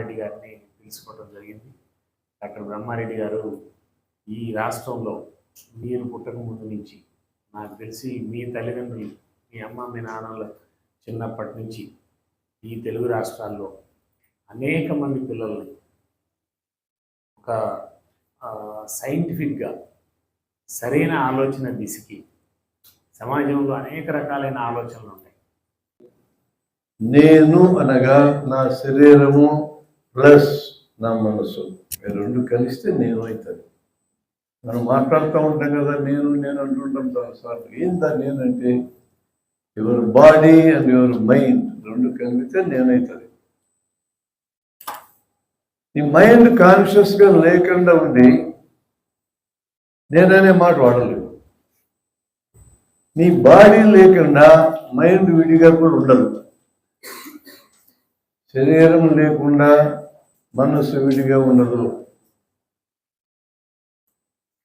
బ్రహ్మారెడ్డి గారిని తెలుసుకోవడం జరిగింది. డాక్టర్ బ్రహ్మారెడ్డి గారు ఈ రాష్ట్రంలో మీరు పుట్టక ముందు నుంచి నాకు తెలిసి మీ తల్లిదండ్రులు మీ అమ్మ మీ నాన్నల చిన్నప్పటి నుంచి ఈ తెలుగు రాష్ట్రాల్లో అనేక మంది పిల్లల్ని ఒక సైంటిఫిక్గా సరైన ఆలోచన దిశకి సమాజంలో అనేక రకాలైన ఆలోచనలు ఉంటాయి నేను అనగా నా శరీరము ప్లస్ నా మనసు. ఈ రెండు కలిస్తే నేను అవుతుంది మనం మాట్లాడుతూ ఉంటాం కదా నేను నేను అంటుంటాం చాలాసార్లు ఏందా నేనంటే your body and your mind రెండు కలిపితే నేనవుతుంది ఈ మైండ్ కాన్షియస్గా లేకుండా ఉండి నేననే మాట వాడలేదు నీ బాడీ లేకుండా మైండ్ విడిగా కూడా ఉండదు. శరీరం లేకుండా మనసు విడిగా ఉండదు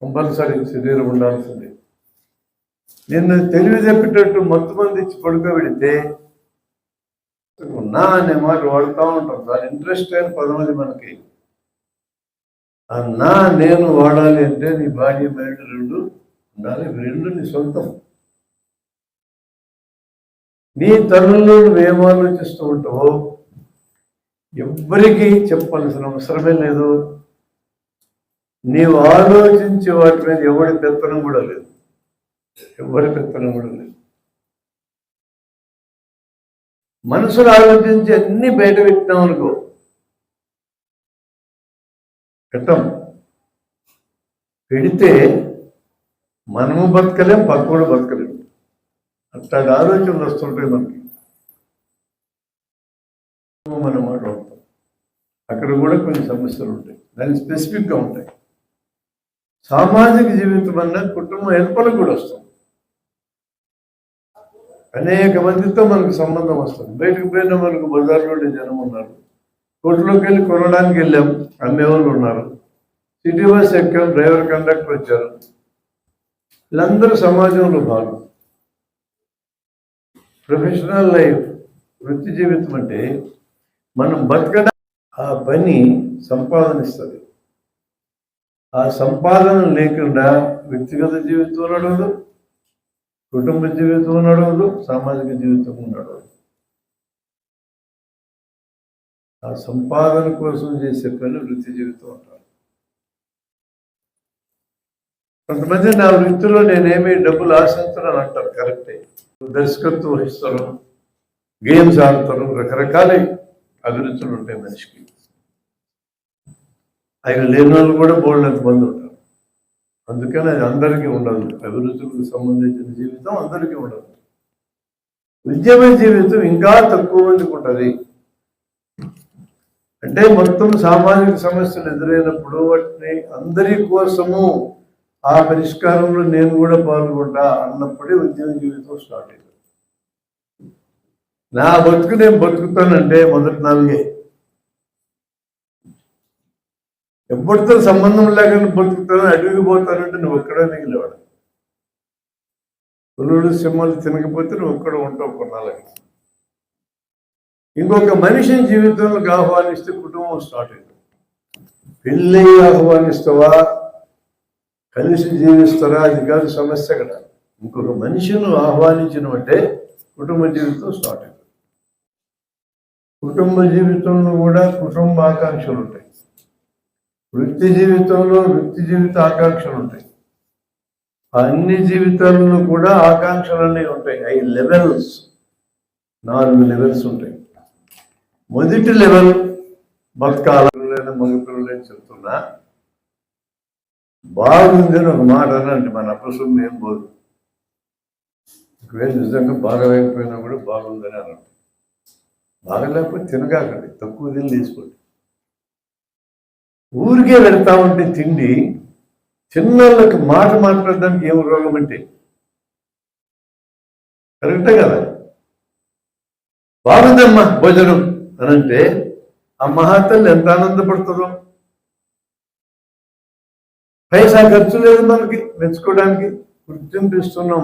కంపల్సరీ శరీరం ఉండాల్సిందే. నిన్ను తెలివి చెప్పేటట్టు మొత్తం మంది ఇచ్చి పడుకోబెడితే నా అనే మాట వాడుతూ ఉంటాం. దాని ఇంట్రెస్ట్ అయిన పదమది మనకి. అన్నా నా నేను వాడాలి అంటే నీ బాడీ మైండ్ రెండు ఉండాలి రెండు నీ సొంతం. నీ తరుణంలో నువ్వేం ఆలోచిస్తూ ఉంటావో ఎవ్వరికీ చెప్పాల్సిన అవసరమే లేదు. నీవు ఆలోచించే వాటి మీద ఎవరి పెత్తనం కూడా లేదు. ఎవరి పెత్తనం కూడా లేదు. మనసులు ఆలోచించి అన్ని బయట పెట్టినాం అనుకో పెట్టం. పెడితే మనము బతకలేం పక్కడు బతకలేం. అట్లాంటి ఆలోచనలు వస్తుంటాయి మనకి. మనం మాట అక్కడ కూడా కొన్ని సమస్యలు ఉంటాయి. దాని స్పెసిఫిక్గా ఉంటాయి. సామాజిక జీవితం అన్న కుటుంబం హెల్పలకు కూడా వస్తుంది అనేక మందితో మనకు సంబంధం వస్తుంది. బయటకు పోయిన మనకు బజార్లో జనం ఉన్నారు. కోర్టులోకి వెళ్ళి కొనడానికి వెళ్ళాం. అమ్మేవాళ్ళు ఉన్నారు. సిటీ బస్ ఎక్కాం. డ్రైవర్ కండక్టర్ వచ్చారు. వీళ్ళందరూ సమాజంలో భాగం. ప్రొఫెషనల్ లైఫ్ వృత్తి జీవితం అంటే మనం బతకడం ఆ పని సంపాదన ఇస్తుంది ఆ సంపాదన లేకుండా వ్యక్తిగత జీవితం నడవదు కుటుంబ జీవితం నడవదు సామాజిక జీవితం నడవదు. ఆ సంపాదన కోసం చేసే పని వృత్తి జీవితం అంటారు. కొంతమంది నా వృత్తిలో నేనేమి డబ్బులు ఆశించను అంటారు కరెక్టే. దర్శకత్వం వహిస్తారు గేమ్స్ ఆడతారు రకరకాలే అభిరుచులు ఉంటాయి మనిషికి. ఆయన లేని వాళ్ళు కూడా బోల్డ్ మంది ఉంటారు. అందుకని అది అందరికీ ఉండదు. అభిరుచులకు సంబంధించిన జీవితం అందరికీ ఉండదు. ఉద్యమ జీవితం ఇంకా తక్కువ మందికి ఉంటుంది. అంటే మొత్తం సామాజిక సమస్యలు ఎదురైనప్పుడు వాటిని అందరి కోసము ఆ పరిష్కారంలో నేను కూడా పాల్గొంటా అన్నప్పుడే ఉద్యమ జీవితం స్టార్ట్ అయింది నా బతుకు నేను బతుకుతానంటే మొదటి నాలుగే. ఎప్పటితో సంబంధం లేకుండా బతుకుతాను అడవికి పోతానంటే నువ్వు ఒక్కడే మిగిలేవాడు పులుడు సింహాలు తినకపోతే నువ్వు ఒక్కడ ఉంటావు కొన్నాళ్ళకి ఇంకొక మనిషిని జీవితంలోకి ఆహ్వానిస్తే కుటుంబం స్టార్ట్ అయింది. పెళ్ళి ఆహ్వానిస్తావా? కలిసి జీవిస్తారా? అది కాదు సమస్య కదా. ఇంకొక మనిషిని ఆహ్వానించడం అంటే కుటుంబ జీవితం స్టార్ట్ అయింది. కుటుంబ జీవితంలో కూడా కుటుంబ ఆకాంక్షలు ఉంటాయి. వృత్తి జీవితంలో వృత్తి జీవిత ఆకాంక్షలు ఉంటాయి. అన్ని జీవితాలలో కూడా ఆకాంక్షలు అనేవి ఉంటాయి. అవి లెవెల్స్ నాలుగు లెవెల్స్ ఉంటాయి. మొదటి లెవెల్ బతకాలైన మగపిల్లలే చెప్తున్నా. బాగుంది అని ఒక మాట అనండి. మన అప్రసం ఏం పోదు. ఒకవేళ నిజంగా బాగలేకపోయినా అయిపోయినా కూడా బాగుందని అనండి. బాగలేకపోతే తినగాకండి. తక్కువ తిని తీసుకోండి ఊరికే వెళ్తా ఉంటే తిండి చిన్నోళ్ళకి మాట మాట్లాడడానికి ఏం రోగం అంటే? కరెక్టే కదా? బాగుందమ్మా భోజనం అని అంటే ఆ మహాతల్లి ఎంత ఆనందపడుతుందో. పైసా ఖర్చు లేదు మనకి మెచ్చుకోవడానికి. గుర్తింపు ఇస్తున్నాం.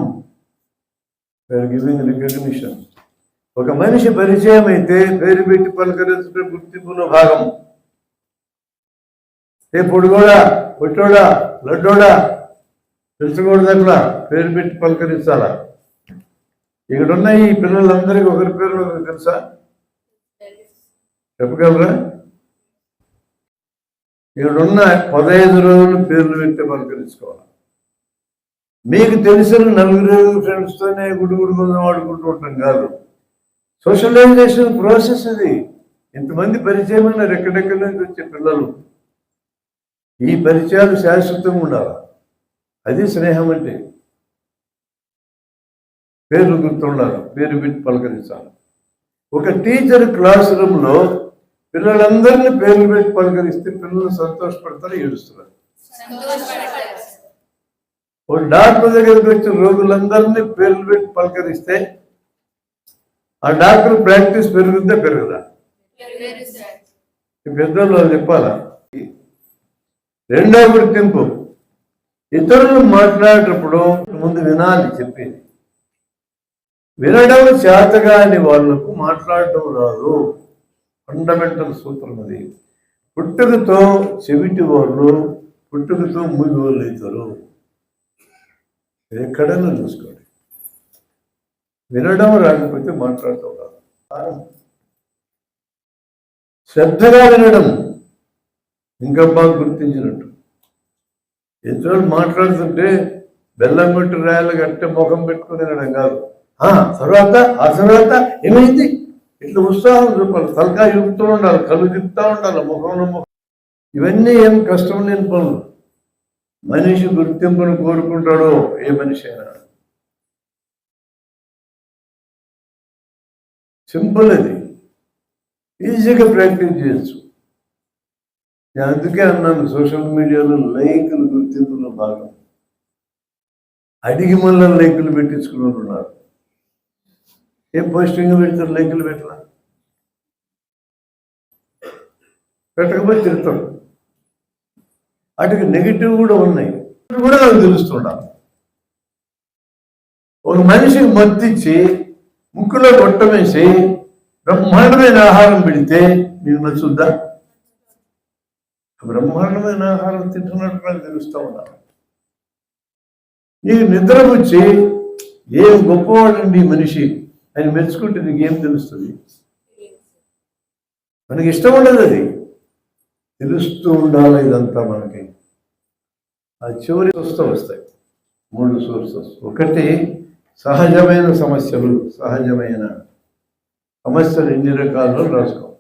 గివింగ్ రికగ్నిషన్ ఒక మనిషి పరిచయం అయితే పేరు పెట్టి పలకరించడం గుర్తింపులో భాగం. ఏ పొడుగోడా పొట్టోడా లడ్డోడా తెలుసుకోకూడదు అట్లా పేరు పెట్టి పలకరించాలా? ఇక్కడ ఉన్న ఈ పిల్లలందరికీ ఒకరి పేరు ఒకరికి తెలుసా? చెప్పగలరా? ఇక్కడ ఉన్న పదహైదు రోజులు పేర్లు పెట్టి పలకరించుకోవాలి. మీకు తెలిసిన నలుగురు ఫ్రెండ్స్తోనే గుడి గుడి కొంచెం వాడుకుంటూ ఉంటాం కాదు. సోషలైజేషన్ ప్రాసెస్ ఇది ఇంతమంది పరిచయం ఉన్నారు ఎక్కడెక్కడి నుంచి వచ్చే పిల్లలు? ఈ పరిచయాలు శాశ్వతంగా ఉండాలి? అది స్నేహం అంటే. పేర్లు గుర్తుండాలి పేరు పెట్టి పలకరించాలి. ఒక టీచర్ క్లాస్ రూమ్లో పిల్లలందరినీ పేర్లు పెట్టి పలకరిస్తే పిల్లలు సంతోషపడతారు ఏడుస్తున్నారు. ఒక డాక్టర్ దగ్గరికి వచ్చిన రోగులందరినీ పేర్లు పెట్టి పలకరిస్తే ఆ డాక్టర్ ప్రాక్టీస్ పెరుగుద్దా పెరుగుదా? పెద్దలు చెప్పాలా? రెండో గుర్తింపు ఇతరులు మాట్లాడేటప్పుడు ముందు వినాలి చెప్పేది. వినడం చేతగాని వాళ్ళకు మాట్లాడటం రాదు. ఫండమెంటల్ సూత్రం అది. పుట్టుకతో చెవిటి వాళ్ళు పుట్టుకతో మూగి వాళ్ళు అవుతారు. ఎక్కడైనా చూసుకోండి. వినడం రాకపోతే మాట్లాడటం రాదు. శ్రద్ధగా వినడం ఇంకా బాగా గుర్తించినట్టు. ఇతరులు మాట్లాడుతుంటే బెల్లం కొట్టి రాయాలి కట్టే ముఖం పెట్టుకుని వినడం కాదు. ఆ తర్వాత ఆ తర్వాత ఏమైంది? ఇట్లా ఉత్సాహం చూపాలి. తలకా చూపుతూ ఉండాలి కళ్ళు తిప్పుతూ ఉండాలి ముఖంలో ముఖం. ఇవన్నీ ఏం కష్టం లేని పనులు. మనిషి గుర్తింపును కోరుకుంటాడో ఏ మనిషి అయినా. సింపుల్ అది. ఈజీగా ప్రాక్టీస్ చేయొచ్చు. నేను అందుకే అన్నాను సోషల్ మీడియాలో లైకులు గుర్తింపులో భాగం. అడిగి మళ్ళీ లైకులు పెట్టించుకునే వాళ్ళు ఉన్నారు. ఏ పోస్టింగ్ పెడతారు లైకులు పెట్టలా? పెట్టకపోతే తిరుగుతాడు వాటికి నెగిటివ్ కూడా ఉన్నాయి. కూడా నాకు తెలుస్తుండాలి ఒక మనిషికి మత్తిచ్చి ముక్కులో గొట్టమేసి బ్రహ్మాండమైన ఆహారం పెడితే మీకు నచ్చుద్దా? బ్రహ్మాండమైన ఆహారం తింటున్నట్టు నాకు తెలుస్తూ ఉన్నాను నీకు నిద్ర వచ్చి ఏం గొప్పవాడండి మనిషి అని మెచ్చుకుంటే నీకేం తెలుస్తుంది? మనకి ఇష్టం ఉండదు అది. తెలుస్తూ ఉండాలి ఇదంతా మనకి. ఆ చివరి స్వస్థ వస్తాయి. మూడు సోర్సెస్. ఒకటి సహజమైన సమస్యలు సహజమైన సమస్యలు ఎన్ని రకాలు రాసుకో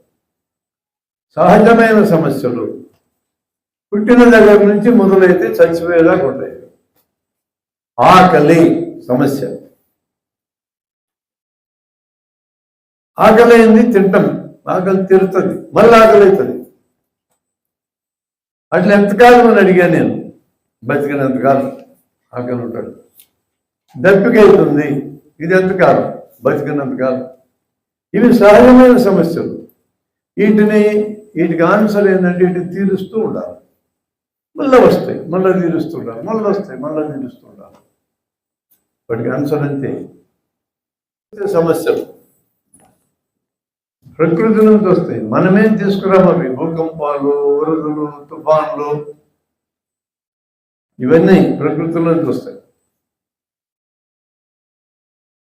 సహజమైన సమస్యలు. పుట్టిన దగ్గర నుంచి మొదలైతే చచ్చిపోయేదాకా ఉంటాయి. ఆకలి సమస్య. ఆకలి అయింది తింటాం. ఆకలి తిరుతుంది. మళ్ళీ ఆకలి అవుతుంది. అట్లా ఎంతకాలం అని అడిగాను నేను? బతికినంతకాలం ఆకలి ఉంటాడు. దప్పిక ఇది ఎంతకాలం బతికినంతకాలం ఇవి సహజమైన సమస్యలు. వీటిని వీటికి ఆన్సర్ ఏంటంటే వీటిని తీరుస్తూ ఉండాలి. మళ్ళీ వస్తాయి మళ్ళీ తీరుస్తూ ఉండాలి మళ్ళీ వస్తాయి మళ్ళీ తీరుస్తూ ఉండాలి. వాటికి ఆన్సర్ అంతే సమస్యలు. ప్రకృతి నుంచి వస్తాయి. మనమేం తీసుకురాము అవి? భూకంపాలు వరదలు తుఫాన్లు. ఇవన్నీ ప్రకృతిలోంచి వస్తాయి.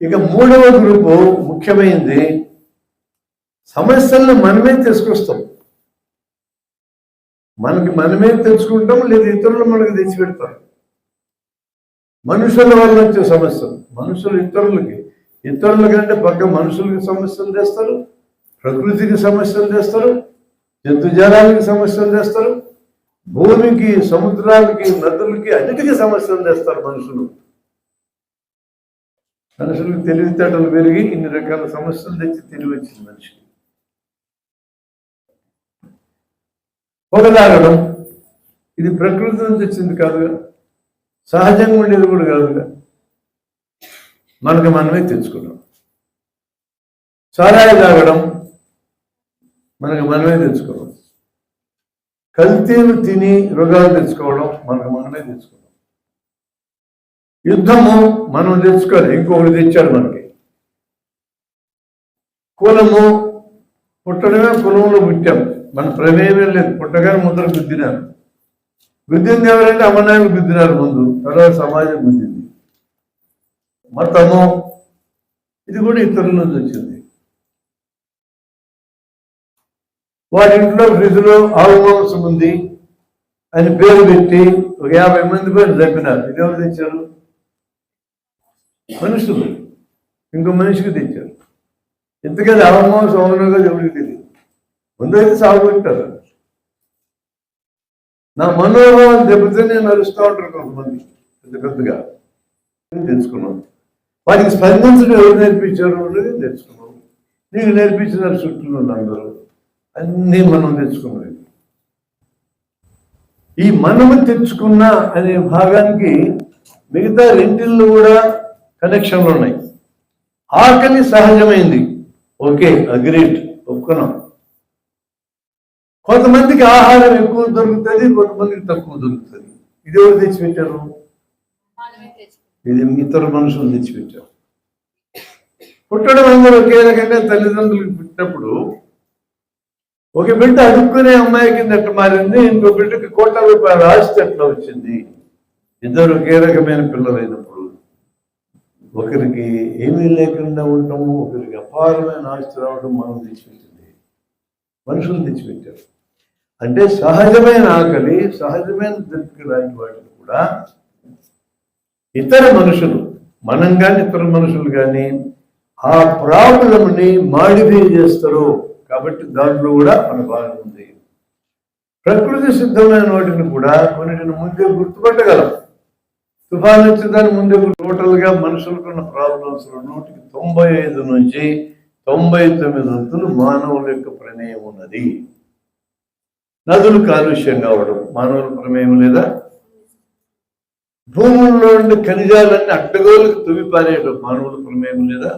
ఇక మూడవ గ్రూపు ముఖ్యమైనది సమస్యలను మనమే తీసుకొస్తాం మనకి మనమే తెచ్చుకుంటాం లేదా ఇతరులు మనకు తెచ్చిపెడతారు. మనుషుల వల్ల వచ్చే సమస్యలు. మనుషులు ఇతరులకి. ఇతరుల కంటే పక్క మనుషులకి సమస్యలు తెస్తారు ప్రకృతికి సమస్యలు తెస్తారు జంతుజాలానికి సమస్యలు తెస్తారు భూమికి సముద్రాలకి నదులకి అన్నిటికీ సమస్యలు తెస్తారు మనుషులు. మనుషులకు తెలివితేటలు పెరిగి ఇన్ని రకాల సమస్యలు తెచ్చి తెలివి వచ్చింది మనిషికి. పొగ తాగడం ఇది ప్రకృతి నుంచి వచ్చింది కాదుగా సహజంగా ఉండేది కూడా కాదుగా. మనకు మనమే తెచ్చుకున్నాం సారాయి తాగడం మనకు మనమే తెచ్చుకోవడం కల్తీలు తిని రోగాలు తెచ్చుకోవడం మనకు మనమే తెచ్చుకున్నాం యుద్ధము మనం తెచ్చుకోవాలి ఇంకొకటి తెచ్చాడు మనకి. కులము పుట్టడమే కులంలో పుట్టాం. మన ప్రమేయమే లేదు. పుట్టగానే ముందర గుద్దినారు. గుద్దింది ఎవరంటే అమ్మనాయకులు గుద్దినారు ముందు. తర్వాత సమాజం గుద్దింది. మతము ఇది కూడా ఇతరుల నుంచి వచ్చింది. వారి ఇంట్లో ఫ్రిడ్జ్లో ఆవు మాంసం ఉంది అని పేరు పెట్టి ఒక యాభై మంది పేరు చంపినారు ఇది ఎవరు తెచ్చారు? మనుషులు. ఇంకో మనిషికి తెచ్చారు. ఎందుకని అవమో మాంసం అవునుగా ఎవరికి తెలియదు ముందైతే సాగుంటారు నా మనోభావం దెబ్బతే నేను నడుస్తూ ఉంటారు కొంతమంది పెద్ద పెద్దగా. తెలుసుకున్నాం వాటికి స్పందించడం ఎవరు నేర్పించారు అనేది తెలుసుకున్నాం నీకు నేర్పించినారు చుట్టూ అందరూ అన్నీ మనం తెచ్చుకున్నది ఈ మనము తెచ్చుకున్న అనే భాగానికి మిగతా రెంటిల్లో కూడా కనెక్షన్లు ఉన్నాయి. ఆకలి సహజమైంది. Okay agreed ఒప్పుకున్నాం. కొంతమందికి ఆహారం ఎక్కువ దొరుకుతుంది కొంతమందికి తక్కువ దొరుకుతుంది. ఇది ఎవరు తెచ్చిపెట్టారు? ఇది ఇతర మనుషులు తెచ్చిపెట్టారు. పుట్టడం అందరూ ఒకే రకంగా తల్లిదండ్రులకు పుట్టినప్పుడు ఒక బిడ్డ అడుక్కునే అమ్మాయి కింద ఎట్లా మారింది? ఇంకో బిడ్డకి కోట్ల రూపాయల ఆస్తి అట్లా వచ్చింది? ఇద్దరు ఒకే రకమైన పిల్లలైనప్పుడు. ఒకరికి ఏమీ లేకుండా ఉండటము ఒకరికి అపారమైన ఆస్తి రావడం మనం తెచ్చిపెట్టింది. మనుషులు తెచ్చిపెట్టారు. అంటే సహజమైన ఆకలి సహజమైన దృప్తికి లాంటి వాటిని కూడా ఇతర మనుషులు మనం కానీ ఇతర మనుషులు కానీ ఆ ప్రాబ్లంని మాడిఫై చేస్తారు. కాబట్టి దాంట్లో కూడా మన భాగం ఉంది. ప్రకృతి సిద్ధమైన వాటిని కూడా కొన్నిటిని ముందే గుర్తుపట్టగలం. తుఫాన్ వచ్చే దాని ముందే టోటల్గా మనుషులకున్న ప్రాబ్లమ్స్ నూటికి తొంభై ఐదు నుంచి తొంభై తొమ్మిది వంతులు మానవుల యొక్క ప్రమేయం ఉన్నది. నదులు కాలుష్యం కావడం మానవుల ప్రమేయం లేదా? భూముల్లో ఉండే ఖనిజాలన్నీ అడ్డగోలకు తువి పారేయడం మానవుల ప్రమేయం లేదా?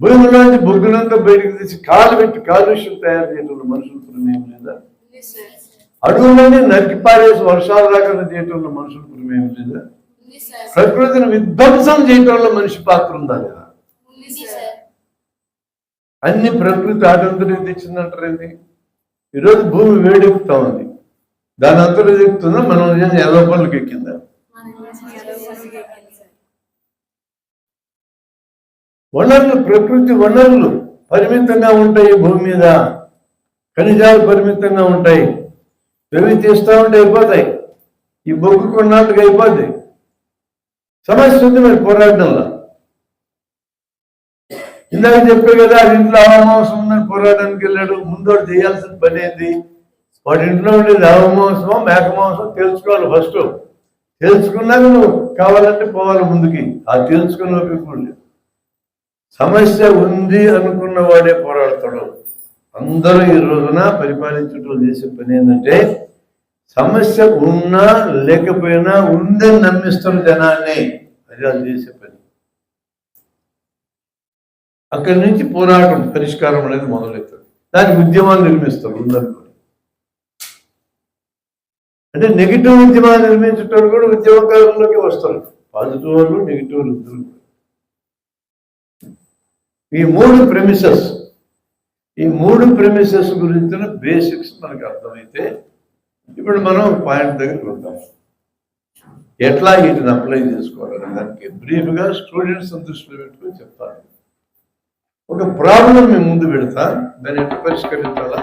భూమిలోంచి బొగ్గులంతా బయటకు తీసి కాలు పెట్టి కాలుష్యం తయారు చేయడంలో మనుషుల ప్రమేయం లేదా? ఉంది సార్ అడవులని నరికి పారేసి వర్షాలు రాకుండా చేయటంలో మనుషుల లేదా ప్రకృతిని విధ్వంసం చేయటంలో మనిషి పాత్ర ఉందా లేదా? అన్ని ప్రకృతి ఆటంతరం తెచ్చిందంటారేంది ఈరోజు భూమి వేడెక్కుతా ఉంది. దాని అంతరం ఎక్కుతుందా మనం ఎదో పనులకు ఎక్కిందా? వనరులు ప్రకృతి వనరులు పరిమితంగా ఉంటాయి భూమి మీద. ఖనిజాలు పరిమితంగా ఉంటాయి. ఇవి తీస్తూ ఉంటే అయిపోతాయి. ఈ బొగ్గు కొన్నాళ్ళకి అయిపోద్ది. సమస్య ఉంది మరి పోరాటంలో. ఇందాక చెప్పే కదా ఇంట్లో అవమాంసం ఉందని పోరాటానికి వెళ్ళాడు. ముందు చేయాల్సిన పని ఏంది? వాడి ఇంట్లో ఉండేది అవమాంసమో మేక మాంసం తెలుసుకోవాలి ఫస్ట్. తెలుసుకున్నాక నువ్వు కావాలంటే పోవాలి ముందుకి. ఆ తెలుసుకున్న లేదు. సమస్య ఉంది అనుకున్న వాడే పోరాడతాడు. అందరూ ఈ రోజున పరిపాలించడం చేసే పని ఏంటంటే సమస్య ఉన్నా లేకపోయినా ఉందని నమ్మిస్తున్న జనాన్ని అది వాళ్ళు చేసే పని. అక్కడి నుంచి పోరాటం పరిష్కారం అనేది మొదలవుతుంది. దానికి ఉద్యమాలు నిర్మిస్తారు ఉందనుకోని అంటే నెగిటివ్ ఉద్యమాలు నిర్మించడం కూడా ఉద్యమకారంలోకి వస్తారు. పాజిటివ్ వాళ్ళు నెగిటివ్ వాళ్ళు ఇద్దరు ఈ మూడు ప్రెమిసెస్ ఈ మూడు ప్రెమిసెస్ గురించిన బేసిక్స్ మనకు అర్థమైతే ఇప్పుడు మనం పాయింట్ దగ్గరికి వద్దాం ఎట్లా వీటిని అప్లై చేసుకోవాలనే దానికి బ్రీఫ్గా స్టూడెంట్స్ దృష్టిలో పెట్టుకొని చెప్తాను ఒక ప్రాబ్లం మేము ముందు పెడతా దాన్ని ఎట్లా పరిష్కరించాలా?